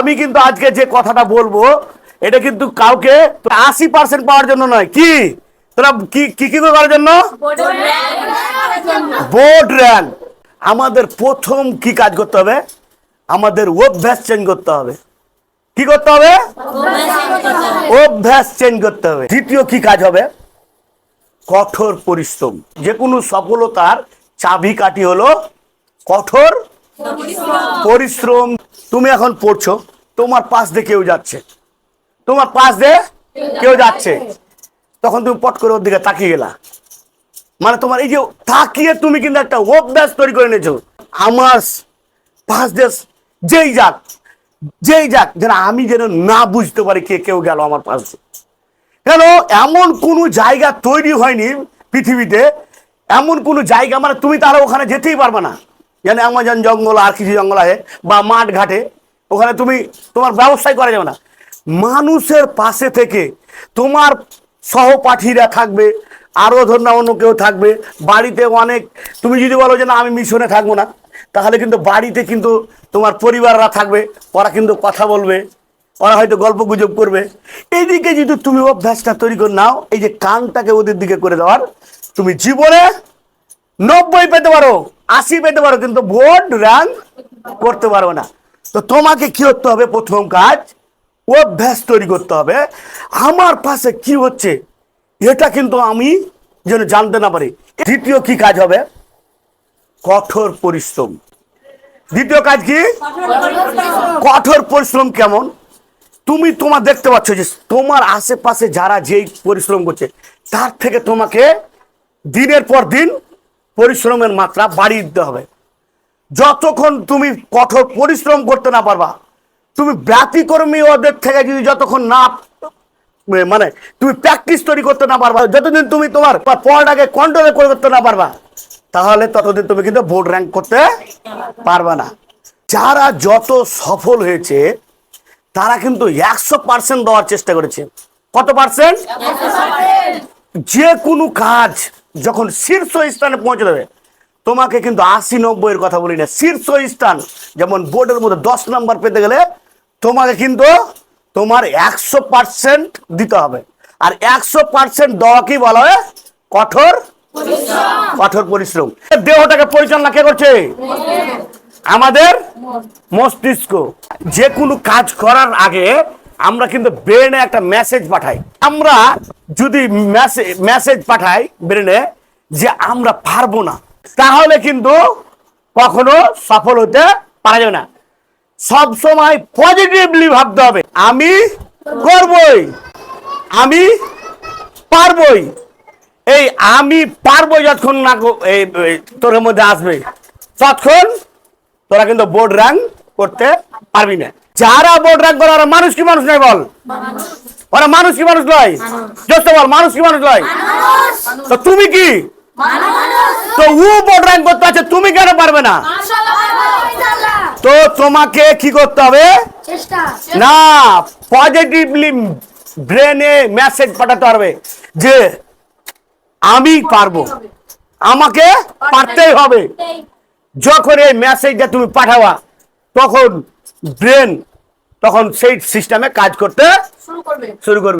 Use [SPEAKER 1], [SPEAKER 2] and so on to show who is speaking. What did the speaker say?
[SPEAKER 1] আমি কিন্তু আজকে যে কথাটা বলব, এটা কিন্তু কাউকে আশি পার্সেন্ট পাওয়ার জন্য নয়। কি? তোরা কি কি করার জন্য? বোর্ড র্যাঙ্ক আমাদের প্রথম কি কাজ করতে হবে? আমাদের অভ্যাস চেঞ্জ করতে হবে। কি করতে হবে? অভ্যাস চেঞ্জ করতে হবে। দ্বিতীয় কি কাজ হবে? কঠোর পরিশ্রম। যে কোনো সফলতার চাবি চাবিকাঠি হলো কঠোর পরিশ্রম। তুমি এখন পড়ছো, তোমার পাশ দিয়ে কেউ যাচ্ছে। তোমার পাশ দিয়ে কেউ যাচ্ছে। তখন তুমি পট করে ওর দিকে তাকিয়ে গেলা। মানে তোমার এই যে তাকিয়ে তুমি কিন্তু একটা অভ্যাস তৈরি করে নিয়েছো। আমার পাঁচ দেশ যেই যাক যেই যাক, যেন আমি যেন না বুঝতে পারি কে কেউ গেল আমার পাশ দিয়ে। কেন? এমন কোনো জায়গা তৈরি হয়নি পৃথিবীতে, এমন কোনো জায়গা মানে তুমি তাহলে ওখানে যেতেই পারবে না। যেন অ্যামাজন জঙ্গল, আর কিছু জঙ্গল আছে, বা মাঠ ঘাটে, ওখানে তুমি তোমার ব্যবসায় করা যাবে না। মানুষের পাশে থেকে তোমার সহপাঠীরা থাকবে আরও ধর না অন্য কেউ থাকবে, বাড়িতে অনেক, তুমি যদি বলো যে না, আমি মিশনে থাকব না, তাহলে কিন্তু বাড়িতে কিন্তু তোমার পরিবাররা থাকবে, ওরা কিন্তু কথা বলবে, ওরা হয়তো গল্প গুজব করবে। এইদিকে যদি তুমি অভ্যাসটা তৈরি করে নাও, এই যে কানটাকে ওদের দিকে করে দেওয়ার, তুমি জীবনে নব্বই পেতে পারো। আশি পেতে পারো, কিন্তু ভোট র্যাঙ্ক করতে পারো না। তো তোমাকে কি করতে হবে? প্রথম কাজ, অভ্যাস তৈরি করতে হবে। আমার পাশে কি হচ্ছে, এটা কিন্তু আমি যেন জানতে না পারি। দ্বিতীয় কি কাজ হবে? কঠোর পরিশ্রম। দ্বিতীয় কাজ কি? কঠোর পরিশ্রম কেমন? তুমি তোমার দেখতে পাচ্ছ যে তোমার আশেপাশে যারা যেই পরিশ্রম করছে, তার থেকে তোমাকে দিনের পর দিন পরিশ্রমের মাত্রা বাড়িয়ে দিতে হবে। যতক্ষণ তুমি কঠোর পরিশ্রম করতে না পারবা তুমি ব্যতিকর্মী ওদের থেকে যদি যতক্ষণ না মানে তুমি প্র্যাকটিস তৈরি করতে না পারবা যতদিন তুমি তোমার পড়াটাকে কন্ট্রোলে করতে না পারবা তাহলে ততদিন তুমি কিন্তু বোর্ড র্যাঙ্ক করতে পারবা না। যারা যত সফল হয়েছে তারা কিন্তু একশো পার্সেন্ট দেওয়ার চেষ্টা করেছে। কত পার্সেন্ট যে কোনো কাজ যখন শীর্ষ স্থানে পৌঁছে দেবে তোমাকে কিন্তু আশি নব্বই এর কথা বলি না শীর্ষ স্থান যেমন বোর্ডের মধ্যে দশ নম্বর পেতে গেলে তোমাকে কিন্তু তোমার একশো পার্সেন্ট দিতে হবে। আর একশো পার্সেন্ট দেওয়াকেই বলা হয়? কঠোর কঠোর পরিশ্রম। দেহটাকে পরিচালনা কে করছে? আমাদের মস্তিষ্ক। যে কোনো কাজ করার আগে আমরা কিন্তু ব্রেনে একটা মেসেজ পাঠাই। আমরা যদি মেসেজ পাঠাই ব্রেনে যে আমরা পারব না, তাহলে কিন্তু কখনো সফল হতে পারা যাবে না। সব সময় পজিটিভলি ভাবতে হবে, আমি করবই, আমি পারবই। এই আমি পারব যতক্ষণ না এই তোর মধ্যে আসবে, ততক্ষণ তোরা কিন্তু বোর্ড র্যাঙ্ক করতে পারবি না। যারা বোর্ড করে ওরা মানুষ কি মানুষ নয় বল? ওরা মানুষ কি মানুষ নয়? জোস্ত বল মানুষ কি মানুষ নয়? তো তুমি কি? তো ও বোর্ড র্যাঙ্ক করতে আছে তুমি কেন পারবে না? তো তোমাকে কি করতে হবে? না পজিটিভলি ব্রেনে মেসেজ পাঠাতে হবে যে আমি পারব। আমাকে পারতেই হবে। যখন এই মেসেজটা তুমি পাঠাবা তখন ব্রেন তখন সেই সিস্টেমে কাজ করতে
[SPEAKER 2] শুরু করবে।
[SPEAKER 1] শুরু করবে।